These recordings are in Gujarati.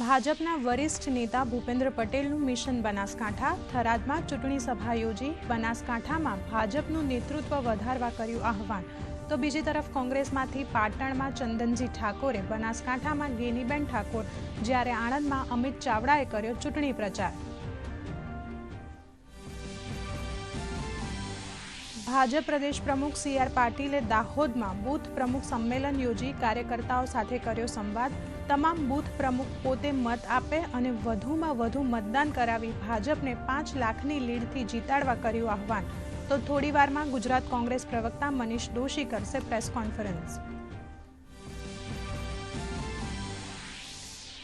ભાજપના વરિષ્ઠ નેતા ભૂપેન્દ્ર પટેલનું મિશન બનાસકાંઠા, થરાદમાં ચૂંટણી સભા યોજી બનાસકાંઠામાં ભાજપનું નેતૃત્વ વધારવા કર્યું આહવાન. તો બીજી તરફ કોંગ્રેસમાંથી પાટણમાં ચંદનજી ઠાકોરે બનાસકાંઠામાં ગેનીબેન ઠાકોર જ્યારે આણંદમાં અમિત ચાવડાએ કર્યો ચૂંટણી પ્રચાર. ભાજપ પ્રદેશ પ્રમુખ સી આર પાટીલે દાહોદમાં બૂથ પ્રમુખ સંમેલન યોજી કાર્યકર્તાઓ સાથે કર્યો સંવાદ. તમામ બૂથ પ્રમુખ પોતે મત આપે અને વધુમાં વધુ મતદાન કરાવી ભાજપને પાંચ લાખની લીડથી જીતાડવા કર્યું આહવાન. તો થોડીવારમાં ગુજરાત કોંગ્રેસ પ્રવક્તા મનીષ દોશી કરશે પ્રેસ કોન્ફરન્સ.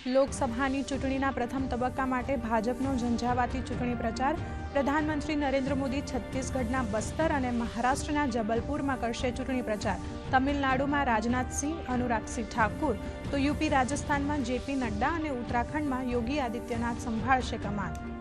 લોકસભાની ચૂંટણીના પ્રથમ તબક્કા માટે ભાજપનો ઝંઝાવાતી ચૂંટણી પ્રચાર પ્રધાનમંત્રી નરેન્દ્ર મોદી છત્તીસગઢના બસ્તર અને મહારાષ્ટ્રના જબલપુરમાં કરશે ચૂંટણી પ્રચાર. તમિલનાડુમાં રાજનાથસિંહ અનુરાગસિંહ ઠાકુર. તો યુપી રાજસ્થાનમાં જેપી નડ્ડા અને ઉત્તરાખંડમાં યોગી આદિત્યનાથ સંભાળશે કમાન.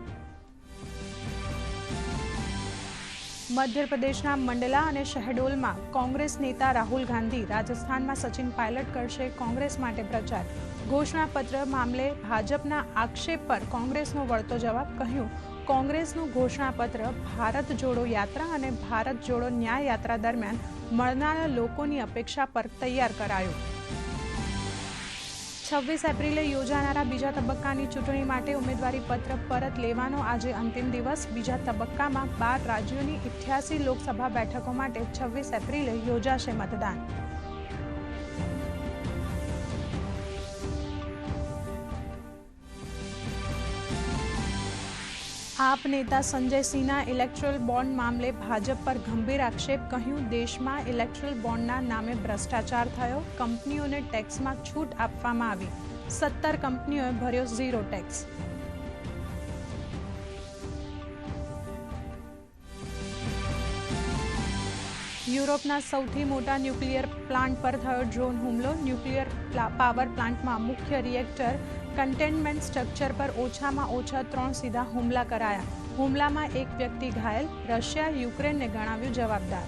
મધ્યપ્રદેશના મંડલા અને શહેડોલમાં કોંગ્રેસ નેતા રાહુલ ગાંધી રાજસ્થાનમાં સચિન પાયલટ કરશે કોંગ્રેસ માટે પ્રચાર. ઘોષણાપત્ર મામલે ભાજપના આક્ષેપ પર કોંગ્રેસનો વળતો જવાબ કહ્યું, કોંગ્રેસનું ઘોષણાપત્ર ભારત જોડો યાત્રા અને ભારત જોડો ન્યાય યાત્રા દરમિયાન મળનારા લોકોની અપેક્ષા પર તૈયાર કરાયું. છવ્વીસ એપ્રિલે યોજાનારા બીજા તબક્કાની ચૂંટણી માટે ઉમેદવારી પત્ર પરત લેવાનો આજે અંતિમ દિવસ. બીજા તબક્કામાં બાર રાજ્યોની ઇઠ્યાસી લોકસભા બેઠકો માટે છવ્વીસ એપ્રિલે યોજાશે મતદાન. આપ નેતા સંજય સિંહના ઇલેક્ટ્રલ બોન્ડ મામલે ભાજપ પર ગંભીર આક્ષેપ કહ્યું. દેશમાં ઇલેક્ટ્રલ બોન્ડના નામે ભ્રષ્ટાચાર થયો. કંપનીઓને ટેક્સમાં છૂટ આપવામાં આવી. સત્તર કંપનીઓએ ભર્યો ઝીરો ટેક્સ યુરોપના સૌથી મોટા ન્યુક્લિયર પ્લાન્ટ પર થયો ડ્રોન હુમલો. ન્યુક્લિયર પાવર પ્લાન્ટમાં મુખ્ય રિએક્ટર કન્ટેનમેન્ટ સ્ટ્રક્ચર પર ઓછામાં ઓછા ત્રણ સીધા હુમલા કરાયા. હુમલામાં એક વ્યક્તિ ઘાયલ, રશિયા, યુક્રેનને ગણાવ્યું જવાબદાર.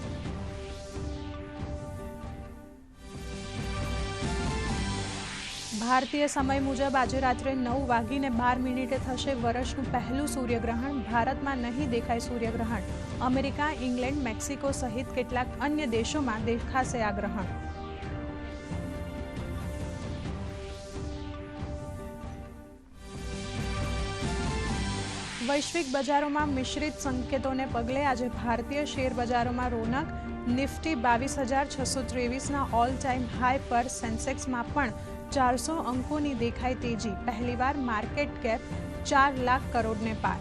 ભારતીય સમય મુજબ આજે રાત્રે નવ વાગીને બાર મિનિટે થશે વર્ષનું પહેલું સૂર્યગ્રહણ. ભારતમાં નહીં દેખાય સૂર્યગ્રહણ. અમેરિકા, ઇંગ્લેન્ડ, મેક્સિકો સહિત કેટલાક અન્ય દેશોમાં દેખાશે આ ગ્રહણ. વૈશ્વિક બજારોમાં મિશ્રિત સંકેતોને પગલે આજે ભારતીય શેર બજારોમાં રોનક, નિફ્ટી બાવીસ હજાર છસો ત્રેવીસના ઓલ ટાઈમ હાઈ પર સેન્સેક્સમાં પણ ચારસો અંકોની દેખાય તેજી. પહેલીવાર માર્કેટ કેપ ચાર લાખ કરોડને પાર.